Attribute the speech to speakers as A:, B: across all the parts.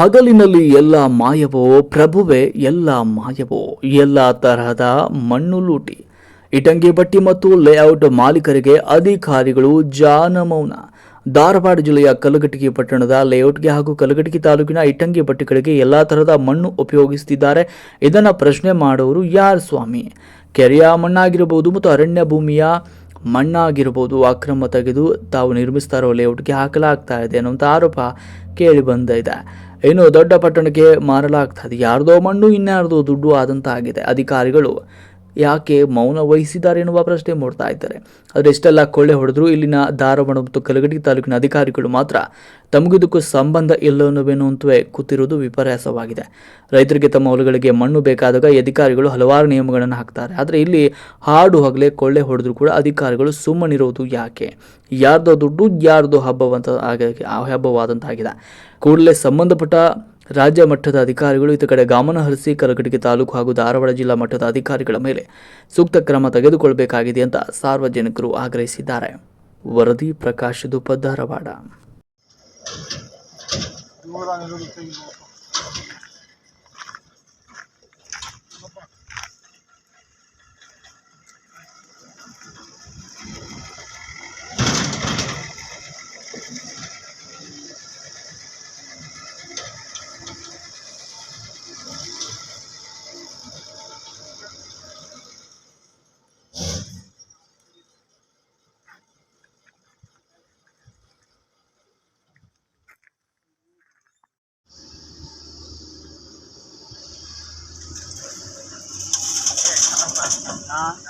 A: ಹಗಲಿನಲ್ಲಿ ಎಲ್ಲ ಮಾಯವೋ, ಪ್ರಭುವೆ ಎಲ್ಲ ಮಾಯವೋ, ಎಲ್ಲ ತರಹದ ಮಣ್ಣು ಲೂಟಿ. ಇಟಂಗಿ ಬಟ್ಟಿ ಮತ್ತು ಲೇಔಟ್ ಮಾಲೀಕರಿಗೆ ಅಧಿಕಾರಿಗಳು ಜಾನಮೌನ. ಧಾರವಾಡ ಜಿಲ್ಲೆಯ ಕಲಘಟಗಿ ಪಟ್ಟಣದ ಲೇಔಟ್ಗೆ ಹಾಗೂ ಕಲಘಟಗಿ ತಾಲೂಕಿನ ಇಟಂಗಿ ಬಟ್ಟಿಗಳಿಗೆ ಎಲ್ಲ ತರಹದ ಮಣ್ಣು ಉಪಯೋಗಿಸುತ್ತಿದ್ದಾರೆ. ಇದನ್ನು ಪ್ರಶ್ನೆ ಮಾಡುವರು ಯಾರು ಸ್ವಾಮಿ? ಕೆರೆಯ ಮಣ್ಣಾಗಿರಬಹುದು ಮತ್ತು ಅರಣ್ಯ ಭೂಮಿಯ ಮಣ್ಣಾಗಿರ್ಬೋದು, ಅಕ್ರಮ ತೆಗೆದು ತಾವು ನಿರ್ಮಿಸ್ತಾ ಇರೋ ಲೇಔಟ್ಗೆ ಹಾಕಲಾಗ್ತಾ ಇದೆ ಅನ್ನುವಂಥ ಆರೋಪ ಕೇಳಿ ಬಂದಿದೆ ಇನ್ನು ದೊಡ್ಡ ಪಟ್ಟಣಕ್ಕೆ ಮಾರಲಾಗ್ತಾ ಇದೆ. ಯಾರ್ದೋ ಮಣ್ಣು, ಇನ್ಯಾರ್ದೋ ದುಡ್ಡು ಆದಂತಾಗಿದೆ. ಅಧಿಕಾರಿಗಳು ಯಾಕೆ ಮೌನ ವಹಿಸಿದ್ದಾರೆ ಎನ್ನುವ ಪ್ರಶ್ನೆ ಮೂಡ್ತಾ ಇದ್ದಾರೆ. ಆದರೆ ಇಷ್ಟೆಲ್ಲ ಕೊಳ್ಳೆ ಹೊಡೆದ್ರು ಇಲ್ಲಿನ ಧಾರವಾಡ ಮತ್ತು ಕಲಗಡಿ ತಾಲೂಕಿನ ಅಧಿಕಾರಿಗಳು ಮಾತ್ರ ತಮಗಿದಕ್ಕೂ ಸಂಬಂಧ ಇಲ್ಲವೆನ್ನುವಂತವೇ ಕೂತಿರುವುದು ವಿಪರ್ಯಾಸವಾಗಿದೆ. ರೈತರಿಗೆ ತಮ್ಮ ಹೊಲಗಳಿಗೆ ಮಣ್ಣು ಬೇಕಾದಾಗ ಅಧಿಕಾರಿಗಳು ಹಲವಾರು ನಿಯಮಗಳನ್ನು ಹಾಕ್ತಾರೆ. ಆದರೆ ಇಲ್ಲಿ ಹಾಡು ಹಗಲೇ ಕೊಳ್ಳೆ ಹೊಡೆದ್ರು ಕೂಡ ಅಧಿಕಾರಿಗಳು ಸುಮ್ಮನಿರೋದು ಯಾಕೆ? ಯಾರ್ದೋ ದುಡ್ಡು, ಯಾರ್ದೋ ಹಬ್ಬವಂತ ಆಗ ಹಬ್ಬವಾದಂತಾಗಿದೆ. ಕೂಡಲೇ ಸಂಬಂಧಪಟ್ಟ ರಾಜ್ಯ ಮಟ್ಟದ ಅಧಿಕಾರಿಗಳು ಇತ ಕಡೆ ಗಮನ ಹರಿಸಿ ಕಲಘಟಗಿ ತಾಲೂಕು ಹಾಗೂ ಧಾರವಾಡ ಜಿಲ್ಲಾ ಮಟ್ಟದ ಅಧಿಕಾರಿಗಳ ಮೇಲೆ ಸೂಕ್ತ ಕ್ರಮ ತೆಗೆದುಕೊಳ್ಳಬೇಕಾಗಿದೆ ಅಂತ ಸಾರ್ವಜನಿಕರು ಆಗ್ರಹಿಸಿದ್ದಾರೆ. ವರದಿ ಪ್ರಕಾಶ್, ದುಪ್ಪ, ಧಾರವಾಡ.
B: tá?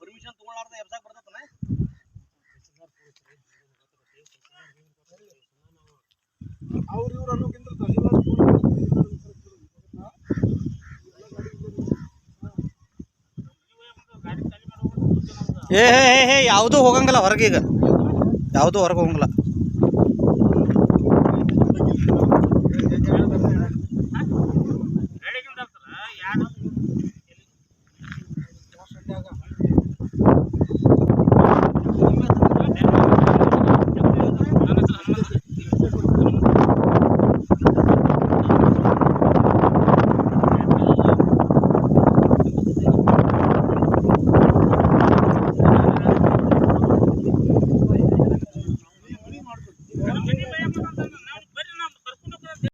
B: ಪರ್ಮಿಷನ್ ತಗೊಳ್ಳಾರ್ದ ಎಬ್ಸಾಕ್ ಬರ್ತೈತನ? ಅವ್ರ ಇವ್ರು ಅನ್ನೋಕ್ಕಿಂತ ತಹಸೀಲ್ದಾರ್
C: ಏ ಹೇ ಹೇ ಹೇ ಯಾವುದೂ ಹೋಗಂಗಿಲ್ಲ ಹೊರಗೆ ಈಗ. ಯಾವುದೂ ಹೊರಗೆ ಹೋಗಂಗಿಲ್ಲ.